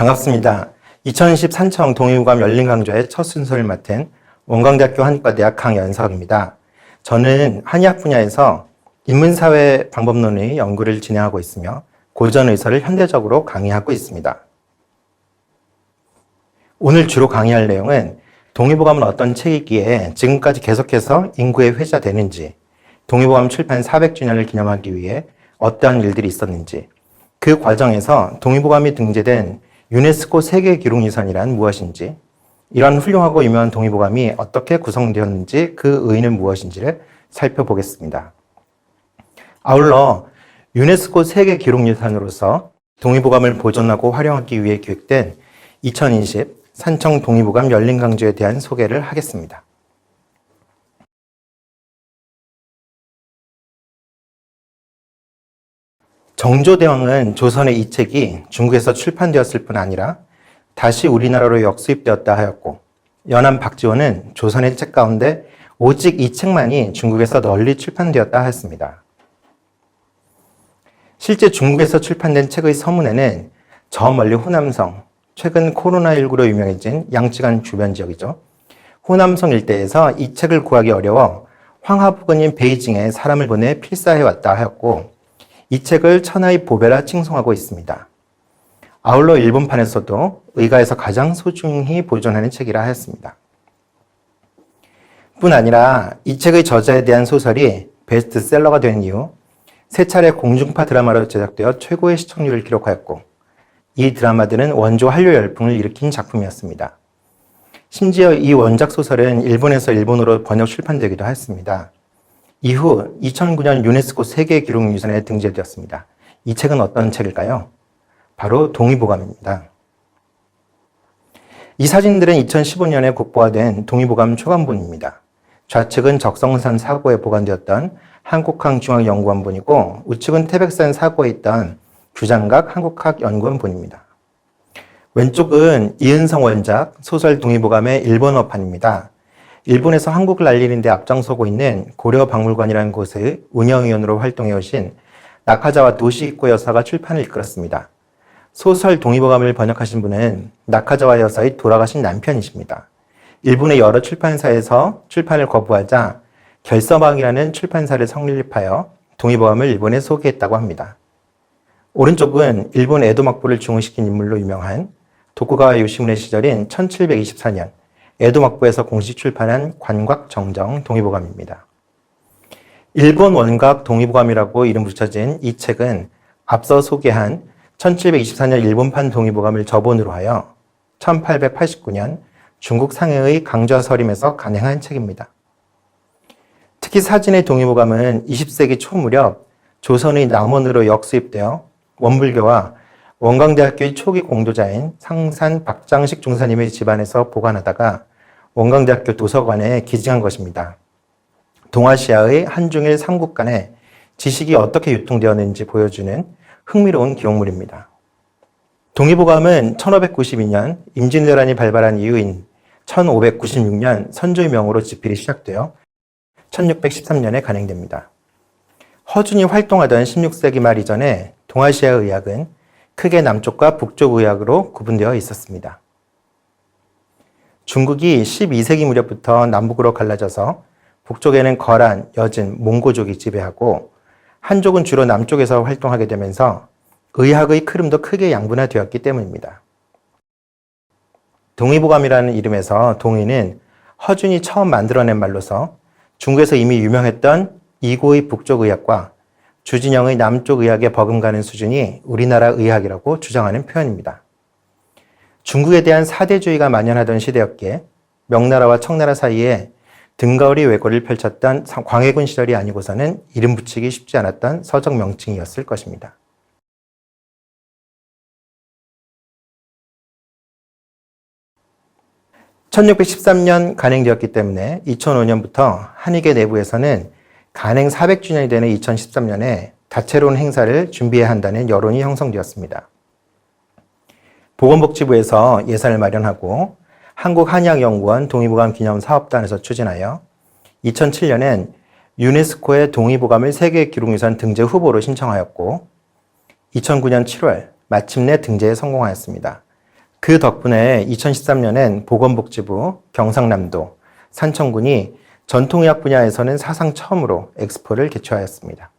반갑습니다. 2010 산청 동의무감 열린 강좌의 첫 순서를 맡은 원광대학교 한의과대학 강연석입니다. 저는 한의학 분야에서 인문사회 방법론의 연구를 진행하고 있으며 고전 의사를 현대적으로 강의하고 있습니다. 오늘 주로 강의할 내용은 동의보감은 어떤 책이기에 지금까지 계속해서 인구에 회자되는지, 동의보감 출판 400주년을 기념하기 위해 어떠한 일들이 있었는지, 그 과정에서 동의보감이 등재된 유네스코 세계 기록 유산이란 무엇인지, 이러한 훌륭하고 유명한 동의보감이 어떻게 구성되었는지 그 의의는 무엇인지를 살펴보겠습니다. 아울러 유네스코 세계 기록 유산으로서 동의보감을 보존하고 활용하기 위해 기획된 2020 산청 동의보감 열린 강좌에 대한 소개를 하겠습니다. 정조대왕은 조선의 이 책이 중국에서 출판되었을 뿐 아니라 다시 우리나라로 역수입되었다 하였고 연안 박지원은 조선의 책 가운데 오직 이 책만이 중국에서 널리 출판되었다 하였습니다. 실제 중국에서 출판된 책의 서문에는 저 멀리 호남성, 최근 코로나19로 유명해진 양쯔간 주변 지역이죠. 호남성 일대에서 이 책을 구하기 어려워 황하 부근인 베이징에 사람을 보내 필사해왔다 하였고 이 책을 천하의 보배라 칭송하고 있습니다. 아울러 일본판에서도 의가에서 가장 소중히 보존하는 책이라 하였습니다. 뿐 아니라 이 책의 저자에 대한 소설이 베스트셀러가 된 이후 세 차례 공중파 드라마로 제작되어 최고의 시청률을 기록하였고 이 드라마들은 원조 한류 열풍을 일으킨 작품이었습니다. 심지어 이 원작 소설은 일본에서 일본어로 번역 출판되기도 했습니다. 이후 2009년 유네스코 세계 기록 유산에 등재되었습니다. 이 책은 어떤 책일까요? 바로 동의보감입니다. 이 사진들은 2015년에 국보화된 동의보감 초간본입니다. 좌측은 적성산 사고에 보관되었던 한국항중앙연구원본이고 우측은 태백산 사고에 있던 규장각 한국학연구원본입니다. 왼쪽은 이은성 원작 소설 동의보감의 일본어판입니다. 일본에서 한국을 알리는 데 앞장서고 있는 고려박물관이라는 곳의 운영위원으로 활동해 오신 낙하자와 도시익고 여사가 출판을 이끌었습니다. 소설 동의보감을 번역하신 분은 낙하자와 여사의 돌아가신 남편이십니다. 일본의 여러 출판사에서 출판을 거부하자 결서방이라는 출판사를 성립하여 동의보감을 일본에 소개했다고 합니다. 오른쪽은 일본 에도 막부를 중흥시킨 인물로 유명한 도쿠가와 요시무네 시절인 1724년 에도 막부에서 공식 출판한 관곽 정정 동의보감입니다. 일본 원각 동의보감이라고 이름 붙여진 이 책은 앞서 소개한 1724년 일본판 동의보감을 저본으로 하여 1889년 중국 상해의 강좌서림에서 간행한 책입니다. 특히 사진의 동의보감은 20세기 초 무렵 조선의 남원으로 역수입되어 원불교와 원광대학교의 초기 공도자인 상산 박장식 중사님의 집안에서 보관하다가 원광대학교 도서관에 기증한 것입니다. 동아시아의 한중일 삼국 간에 지식이 어떻게 유통되었는지 보여주는 흥미로운 기록물입니다. 동의보감은 1592년 임진왜란이 발발한 이후인 1596년 선조의 명으로 집필이 시작되어 1613년에 간행됩니다. 허준이 활동하던 16세기 말 이전에 동아시아 의학은 크게 남쪽과 북쪽 의학으로 구분되어 있었습니다. 중국이 12세기 무렵부터 남북으로 갈라져서 북쪽에는 거란, 여진, 몽고족이 지배하고 한족은 주로 남쪽에서 활동하게 되면서 의학의 흐름도 크게 양분화되었기 때문입니다. 동의보감이라는 이름에서 동의는 허준이 처음 만들어낸 말로서 중국에서 이미 유명했던 이고의 북쪽 의학과 주진영의 남쪽 의학에 버금가는 수준이 우리나라 의학이라고 주장하는 표현입니다. 중국에 대한 사대주의가 만연하던 시대였기에 명나라와 청나라 사이에 등거리 왜고를 펼쳤던 광해군 시절이 아니고서는 이름 붙이기 쉽지 않았던 서적 명칭이었을 것입니다. (1613년) 간행되었기 때문에 (2005년부터) 한의계 내부에서는 간행 400주년이 되는 2013년에 다채로운 행사를 준비해야 한다는 여론이 형성되었습니다. 보건복지부에서 예산을 마련하고 한국한의학연구원 동의보감 기념 사업단에서 추진하여 2007년엔 유네스코의 동의보감을 세계 기록유산 등재 후보로 신청하였고 2009년 7월 마침내 등재에 성공하였습니다. 그 덕분에 2013년엔 보건복지부, 경상남도, 산청군이 전통의학 분야에서는 사상 처음으로 엑스포를 개최하였습니다.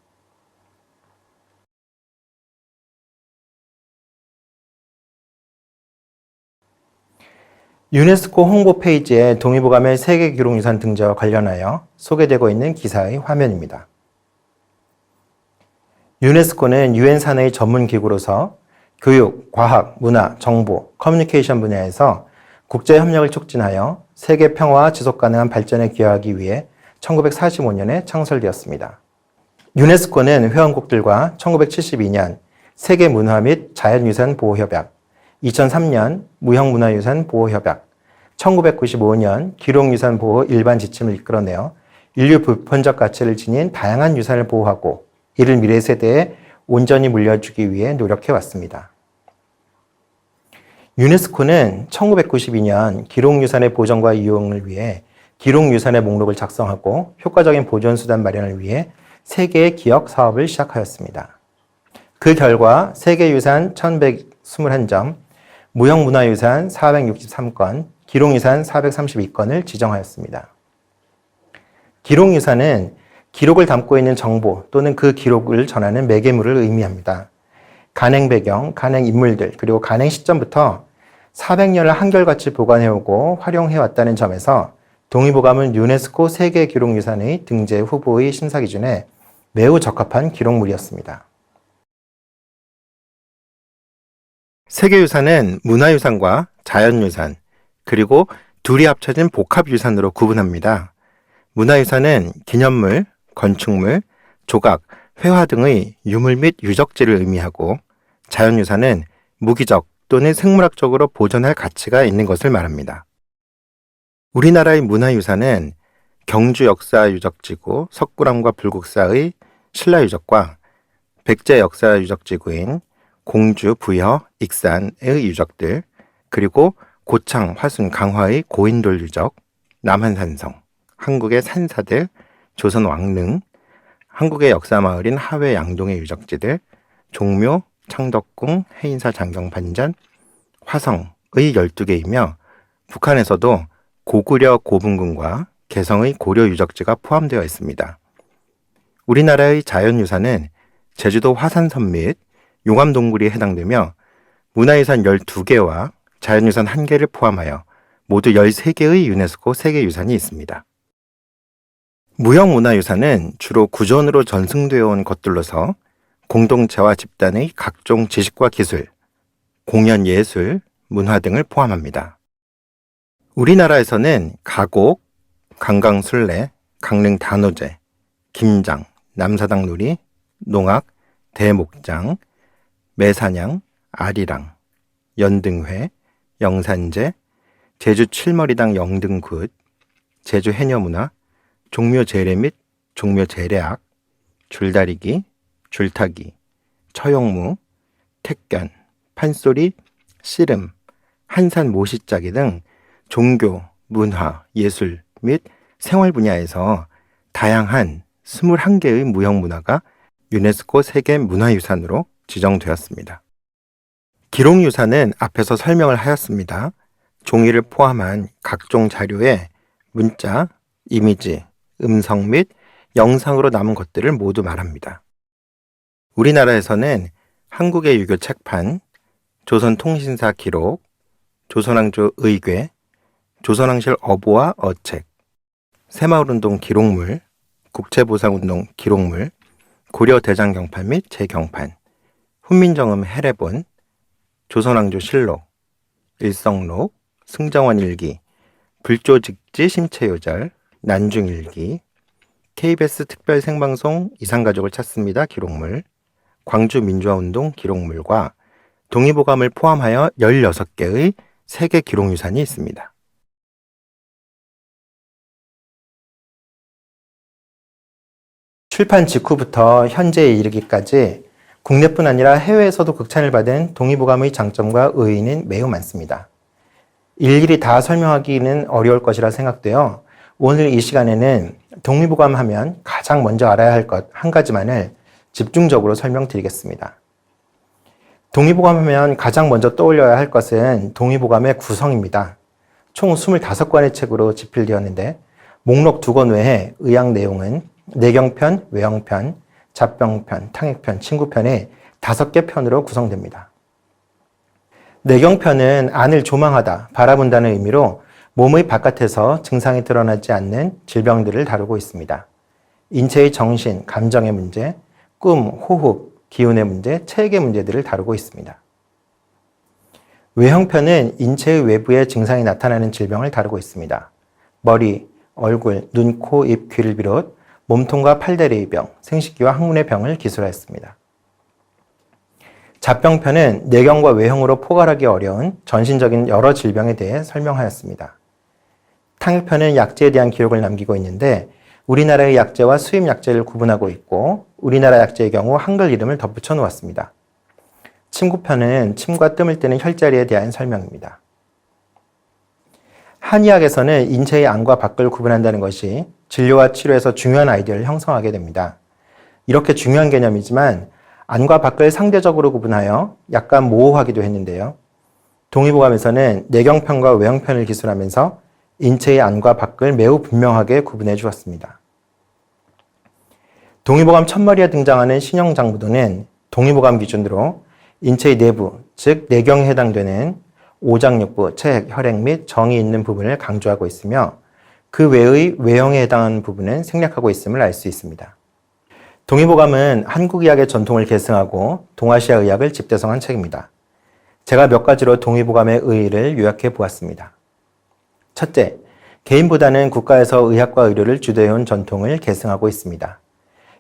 유네스코 홍보 페이지에 동의보감의 세계 기록유산 등재와 관련하여 소개되고 있는 기사의 화면입니다. 유네스코는 유엔 산하의 전문 기구로서 교육, 과학, 문화, 정보, 커뮤니케이션 분야에서 국제 협력을 촉진하여 세계 평화와 지속 가능한 발전에 기여하기 위해 1945년에 창설되었습니다. 유네스코는 회원국들과 1972년 세계 문화 및 자연유산 보호 협약, 2003년 무형문화유산 보호협약, 1995년 기록유산 보호 일반 지침을 이끌어내어 인류 보편적 가치를 지닌 다양한 유산을 보호하고 이를 미래 세대에 온전히 물려주기 위해 노력해 왔습니다. 유네스코는 1992년 기록유산의 보존과 이용을 위해 기록유산의 목록을 작성하고 효과적인 보존수단 마련을 위해 세계의 기억 사업을 시작하였습니다. 그 결과 세계유산 1121점, 무형문화유산 463건, 기록유산 432건을 지정하였습니다. 기록유산은 기록을 담고 있는 정보 또는 그 기록을 전하는 매개물을 의미합니다. 간행 배경, 간행 인물들, 그리고 간행 시점부터 400년을 한결같이 보관해오고 활용해왔다는 점에서 동의보감은 유네스코 세계기록유산의 등재 후보의 심사 기준에 매우 적합한 기록물이었습니다. 세계유산은 문화유산과 자연유산, 그리고 둘이 합쳐진 복합유산으로 구분합니다. 문화유산은 기념물, 건축물, 조각, 회화 등의 유물 및 유적지를 의미하고 자연유산은 무기적 또는 생물학적으로 보존할 가치가 있는 것을 말합니다. 우리나라의 문화유산은 경주 역사 유적지구 석굴암과 불국사의 신라유적과 백제 역사 유적지구인 공주, 부여, 익산의 유적들, 그리고 고창, 화순, 강화의 고인돌 유적, 남한산성, 한국의 산사들, 조선 왕릉, 한국의 역사 마을인 하회 양동의 유적지들, 종묘, 창덕궁, 해인사 장경 반전, 화성의 12개이며 북한에서도 고구려 고분궁과 개성의 고려 유적지가 포함되어 있습니다. 우리나라의 자연유산은 제주도 화산섬 및 용암동굴이 해당되며 문화유산 12개와 자연유산 1개를 포함하여 모두 13개의 유네스코 세계유산이 있습니다. 무형문화유산은 주로 구전으로 전승되어 온 것들로서 공동체와 집단의 각종 지식과 기술, 공연 예술, 문화 등을 포함합니다. 우리나라에서는 가곡, 강강술래, 강릉 단오제, 김장, 남사당 놀이, 농악, 대목장, 매사냥, 아리랑, 연등회, 영산제, 제주 칠머리당 영등굿, 제주 해녀문화, 종묘 재래 및 종묘 재래악, 줄다리기, 줄타기, 처용무, 택견, 판소리, 씨름, 한산 모시짜기 등 종교, 문화, 예술 및 생활 분야에서 다양한 21개의 무형 문화가 유네스코 세계 문화유산으로 지정되었습니다. 기록유산은 앞에서 설명을 하였습니다. 종이를 포함한 각종 자료에 문자, 이미지, 음성 및 영상으로 남은 것들을 모두 말합니다. 우리나라에서는 한국의 유교 책판, 조선통신사 기록, 조선왕조 의궤, 조선왕실 어보와 어책, 새마을운동 기록물, 국채보상운동 기록물, 고려대장경판 및 재경판, 훈민정음 해례본, 조선왕조 실록, 일성록, 승정원 일기, 불조직지 심체요절, 난중일기, KBS 특별 생방송 이상가족을 찾습니다 기록물, 광주 민주화운동 기록물과 동의보감을 포함하여 16개의 세계 기록유산이 있습니다. 출판 직후부터 현재에 이르기까지 국내뿐 아니라 해외에서도 극찬을 받은 동의보감의 장점과 의의는 매우 많습니다. 일일이 다 설명하기는 어려울 것이라 생각되어 오늘 이 시간에는 동의보감 하면 가장 먼저 알아야 할 것 한 가지만을 집중적으로 설명드리겠습니다. 동의보감 하면 가장 먼저 떠올려야 할 것은 동의보감의 구성입니다. 총 25권의 책으로 집필되었는데 목록 두 권 외에 의학 내용은 내경편, 외형편, 잡병편, 탕액편, 친구편의 다섯 개 편으로 구성됩니다. 내경편은 안을 조망하다, 바라본다는 의미로 몸의 바깥에서 증상이 드러나지 않는 질병들을 다루고 있습니다. 인체의 정신, 감정의 문제, 꿈, 호흡, 기운의 문제, 체액의 문제들을 다루고 있습니다. 외형편은 인체의 외부에 증상이 나타나는 질병을 다루고 있습니다. 머리, 얼굴, 눈, 코, 입, 귀를 비롯 몸통과 팔다리의 병, 생식기와 항문의 병을 기술하였습니다. 잡병편은 내경과 외형으로 포괄하기 어려운 전신적인 여러 질병에 대해 설명하였습니다. 탕익편은 약제에 대한 기록을 남기고 있는데 우리나라의 약제와 수입 약제를 구분하고 있고 우리나라 약제의 경우 한글 이름을 덧붙여 놓았습니다. 침구편은 침과 뜸을 뜨는 혈자리에 대한 설명입니다. 한의학에서는 인체의 안과 밖을 구분한다는 것이 진료와 치료에서 중요한 아이디어를 형성하게 됩니다. 이렇게 중요한 개념이지만 안과 밖을 상대적으로 구분하여 약간 모호하기도 했는데요. 동의보감에서는 내경편과 외형편을 기술하면서 인체의 안과 밖을 매우 분명하게 구분해 주었습니다. 동의보감 첫머리에 등장하는 신형장부도는 동의보감 기준으로 인체의 내부, 즉 내경에 해당되는 오장육부, 체액, 혈액 및 정이 있는 부분을 강조하고 있으며 그 외의 외형에 해당하는 부분은 생략하고 있음을 알 수 있습니다. 동의보감은 한국 의학의 전통을 계승하고 동아시아 의학을 집대성한 책입니다. 제가 몇 가지로 동의보감의 의의를 요약해 보았습니다. 첫째, 개인보다는 국가에서 의학과 의료를 주도해온 전통을 계승하고 있습니다.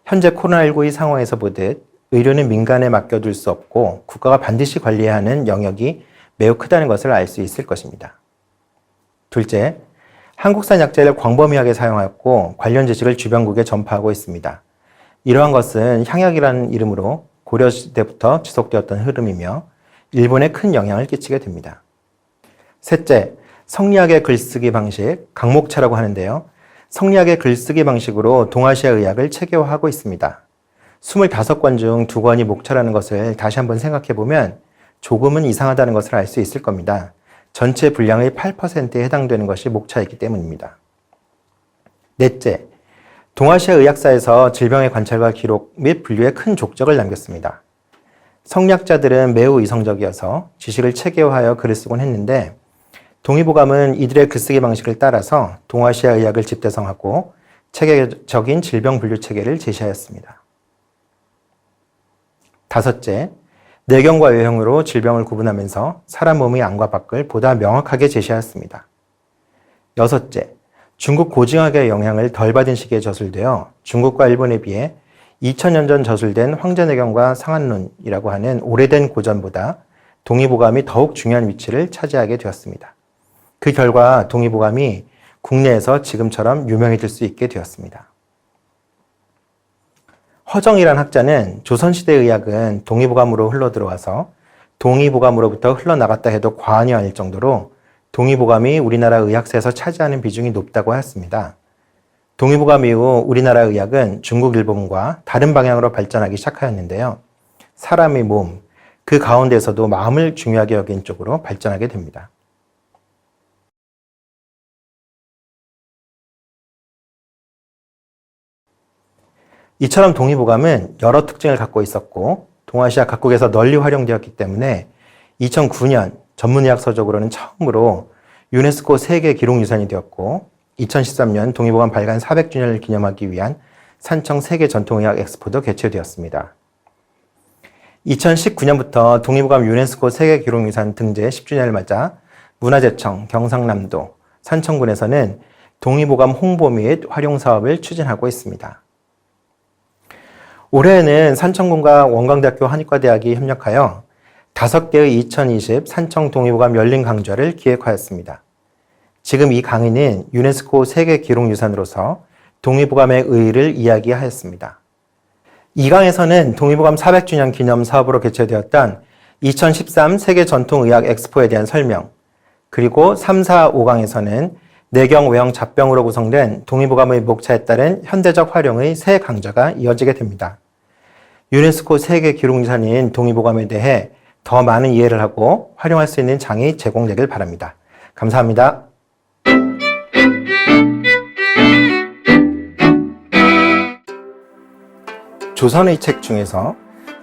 현재 코로나19의 상황에서 보듯 의료는 민간에 맡겨둘 수 없고 국가가 반드시 관리해야 하는 영역이 매우 크다는 것을 알 수 있을 것입니다. 둘째, 한국산 약재를 광범위하게 사용하였고 관련 지식을 주변국에 전파하고 있습니다. 이러한 것은 향약이라는 이름으로 고려시대부터 지속되었던 흐름이며 일본에 큰 영향을 끼치게 됩니다. 셋째, 성리학의 글쓰기 방식, 강목차라고 하는데요. 성리학의 글쓰기 방식으로 동아시아 의학을 체계화하고 있습니다. 25권 중 2권이 목차라는 것을 다시 한번 생각해 보면 조금은 이상하다는 것을 알 수 있을 겁니다. 전체 분량의 8%에 해당되는 것이 목차이기 때문입니다. 넷째, 동아시아 의학사에서 질병의 관찰과 기록 및 분류에 큰 족적을 남겼습니다. 성리학자들은 매우 이성적이어서 지식을 체계화하여 글을 쓰곤 했는데 동의보감은 이들의 글쓰기 방식을 따라서 동아시아 의학을 집대성하고 체계적인 질병 분류 체계를 제시하였습니다. 다섯째, 내경과 외형으로 질병을 구분하면서 사람 몸의 안과 밖을 보다 명확하게 제시하였습니다. 여섯째, 중국 고징학의 영향을 덜 받은 시기에 저술되어 중국과 일본에 비해 2000년 전 저술된 황제내경과 상한론이라고 하는 오래된 고전보다 동의보감이 더욱 중요한 위치를 차지하게 되었습니다. 그 결과 동의보감이 국내에서 지금처럼 유명해질 수 있게 되었습니다. 허정이란 학자는 조선시대 의학은 동의보감으로 흘러들어와서 동의보감으로부터 흘러나갔다 해도 과언이 아닐 정도로 동의보감이 우리나라 의학사에서 차지하는 비중이 높다고 하였습니다. 동의보감 이후 우리나라 의학은 중국, 일본과 다른 방향으로 발전하기 시작하였는데요. 사람의 몸, 그 가운데서도 마음을 중요하게 여긴 쪽으로 발전하게 됩니다. 이처럼 동의보감은 여러 특징을 갖고 있었고 동아시아 각국에서 널리 활용되었기 때문에 2009년 전문의학 서적으로는 처음으로 유네스코 세계 기록유산이 되었고 2013년 동의보감 발간 400주년을 기념하기 위한 산청 세계 전통의학 엑스포도 개최되었습니다. 2019년부터 동의보감 유네스코 세계 기록유산 등재 10주년을 맞아 문화재청, 경상남도, 산청군에서는 동의보감 홍보 및 활용 사업을 추진하고 있습니다. 올해에는 산청군과 원광대학교 한의과대학이 협력하여 다섯 개의 2020 산청 동의보감 열린 강좌를 기획하였습니다. 지금 이 강의는 유네스코 세계 기록 유산으로서 동의보감의 의의를 이야기하였습니다. 이 강에서는 동의보감 400주년 기념 사업으로 개최되었던 2013 세계 전통의학 엑스포에 대한 설명, 그리고 3, 4, 5강에서는 내경, 외형, 잡병으로 구성된 동의보감의 목차에 따른 현대적 활용의 세 강좌가 이어지게 됩니다. 유네스코 세계 기록유산인 동의보감에 대해 더 많은 이해를 하고 활용할 수 있는 장이 제공되길 바랍니다. 감사합니다. 조선의 책 중에서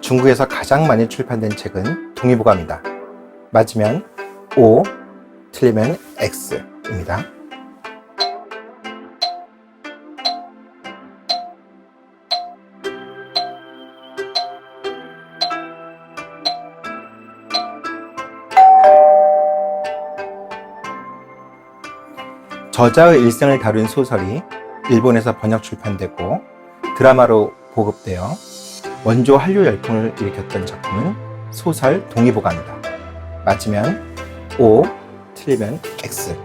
중국에서 가장 많이 출판된 책은 동의보감이다. 맞으면 O, 틀리면 X입니다. 저자의 일생을 다룬 소설이 일본에서 번역 출판되고 드라마로 보급되어 원조 한류 열풍을 일으켰던 작품은 소설 동의보감이다. 맞으면 O, 틀리면 X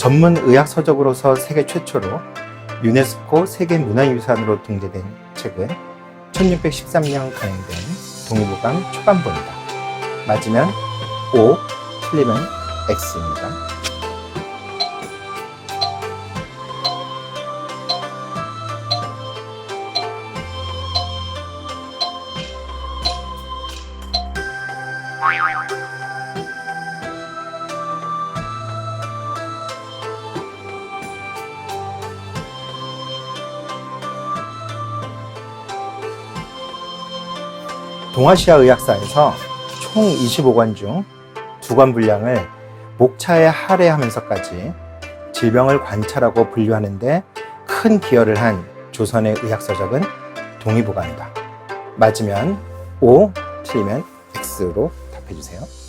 전문 의학 서적으로서 세계 최초로 유네스코 세계문화유산으로 등재된 책은 1613년 간행된 동의보감 초반본이다. 맞으면 O, 틀리면 X입니다. 동아시아 의학사에서 총 25관 중두관 분량을 목차에 할애하면서까지 질병을 관찰하고 분류하는데 큰 기여를 한 조선의 의학서적은 동의보감이다. 맞으면 O, 틀리면 X로 답해주세요.